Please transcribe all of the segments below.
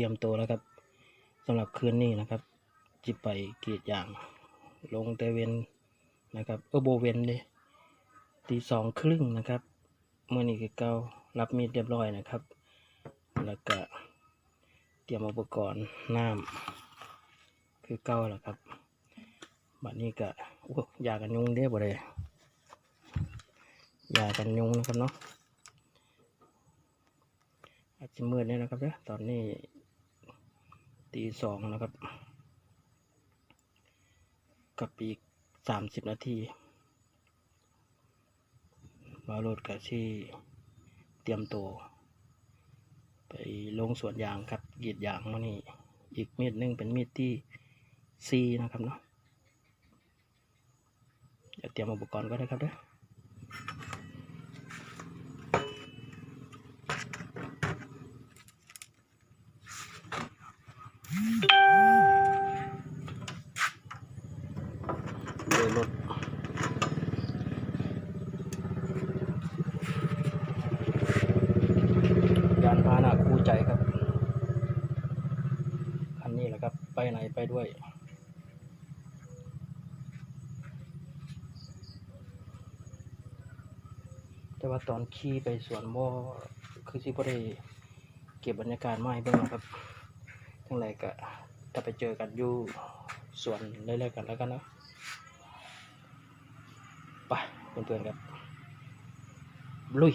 รียมตัวแล้วครับสำหรับคืนนี้นะครับจิไปกรีดยาง ลงแต่เวนนะครับเออโบเวนเลยตีสองครึ่งนะครับเมื่อนี้คือเก้ารับมีดเรียบร้อยนะครับ แล้วก็เตรียมอุปกรณ์น้ำคือเก้าแล้วครับบัดนี้ก็โอ้ยากันยุงเด้บ่เลยยากันยุงนะครับเนาะอาจจะมืดเนี่ยนะครับเด้อตอนนี้ ตีสองนะครับ กับอีกสามสิบนาทีมาโรถกับที่เตรียมตัว ไปลงสวนยางครับกรีดยางมานี่ อีกมีดหนึงเป็นมีดที่ซีนะครับเนาะเดี๋ยวเตรียมอุปกรณ์ก็ได้ครับเด้อ เดินรถยานพาหนะคู่ใจครับ คันนี้แหละครับ ไปไหนไปด้วยแต่ว่าตอนขี่ไปสวนบ่คือสิบ่ได้เก็บบรรยากาศมาให้เบิ่งครับ ทั้งไรก็ถ้าไปเจอกันอยู่สวนเรื่อยๆกันแล้วกันนะไปเพื่อนๆครับลุย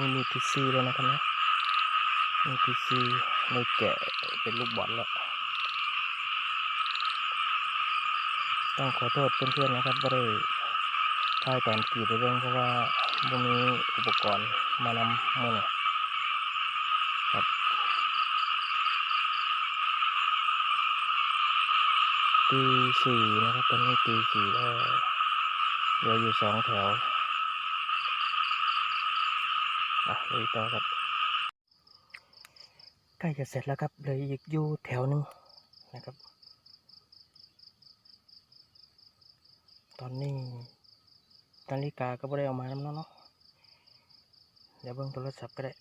นี่มีทีซีแล้วนะครับนะมีทีซีในแกะเป็นลูกบอลแล้ว ต้องขอโทษเพื่อนๆนะครับว่ได้ถ่ายตอนกีดไปเรื่องเพราะว่าบ่มีอุปกรณ์มานำมือนี้ครับตีสี่นะครับตอนนี้ตีสี่แล้วเหลืออยู่สองแถว อะเลยต่อครับใกล้จะเสร็จแล้วครับเลยอีกอยู่แถวหนึ่งนะครับ ตอนนี้นาฬิกาก็ไม่ได้เอามาแล้วเนาะเดี๋ยวเบิ่งโทรศัพท์ก็ได้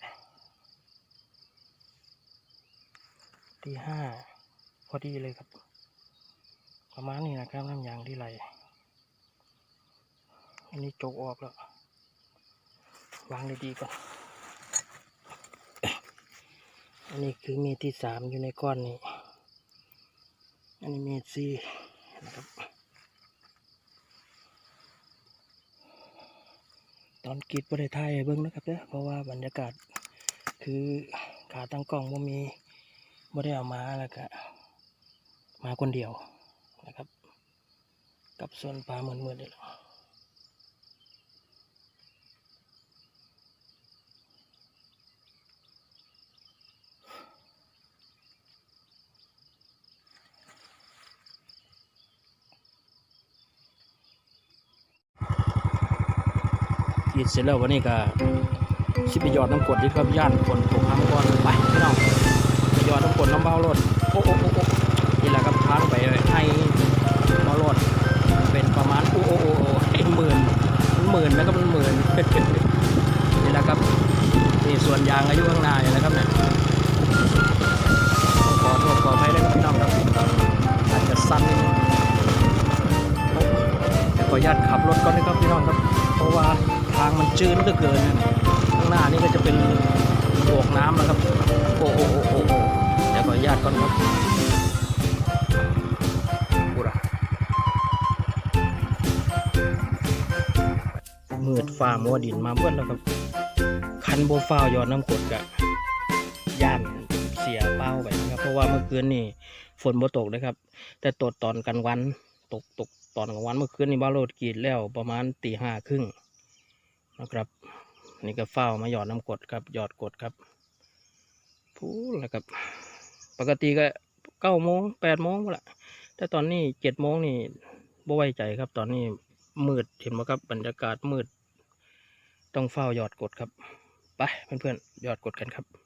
ที่ห้าพอดีเลยครับ ประมาณนี้นะครับน้ำยางที่ไหลอันนี้โจกออกแล้ววางดีๆก่อน อันนี้คือเมตรที่สามอยู่ในก้อนนี้ อันนี้เมตรสี่นะครับ ตอนกีดบริไทยเบิ้งนะครับเด้อเพราะว่าบรรยากาศคือขาตั้งกล้องว่ามีบ่ได้เอามาแล้วก็มาคนเดียวนะครับ กับส่วนปลาเหมือนเมื่อเดีย วกรีดเสร็จแล้ววันนี้ก็ชิไปหยอดน้ำกดที่ครับย่านฝนตกน้ำก่อนไปพี่น้องยอดน้ำกดน้ำเบ้ารถโอ้โอ้โอ้โอ้นี่แหละครับทางไปให้เบ้ารถเป็นประมาณโอ้โอ้โอ้โอ้ให้หมื่นหมื่นแล้วก็มันหมื่นนี่แหละครับนี่ส่วนยางอายุข้างหน้าอยู่นะครับเนี่ยขอโทษขออภัยด้วยครับพี่น้องครับอาจจะสั้นนิดนึงขออนุญาตขับรถก่อนนะครับพี่น้องครับ เพราะว่าางมันชื้นเหลือเกิน ข้างหน้านี่ก็จะเป็นโบกน้ำนะครับ โอ้โอ้โอ้โอ้โอ้เดี๋ยวขออนุญาตก่อนครับอุระมืดฟ้ามัวดินมาเบิ้ลแล้วครับ คันโบฟ้าวยอดน้ำกดกะย่านเสียเป้าไปนะครับ เพราะว่าเมื่อคืนนี่ฝนบ่ตกนะครับ แต่ตกตอนกลางวันตกตกตอนกลางวันเมื่อคืนนี่บ้าโรดกีดแล้วประมาณตีห้าครึ่ง นะครับ นี่ก็เฝ้ามาหยอดน้ำกดครับหยอดกดครับพูดแล้วครับ ปกติก็เก้าโมงแปดโมงละแต่ตอนนี้เจ็ดโมงนี่บ่ไว้ใจครับ ตอนนี้มืดเห็นไหมครับบรรยากาศมืด ต้องเฝ้าหยอดกดครับ ไปเพื่อนๆหยอดกดกันครับ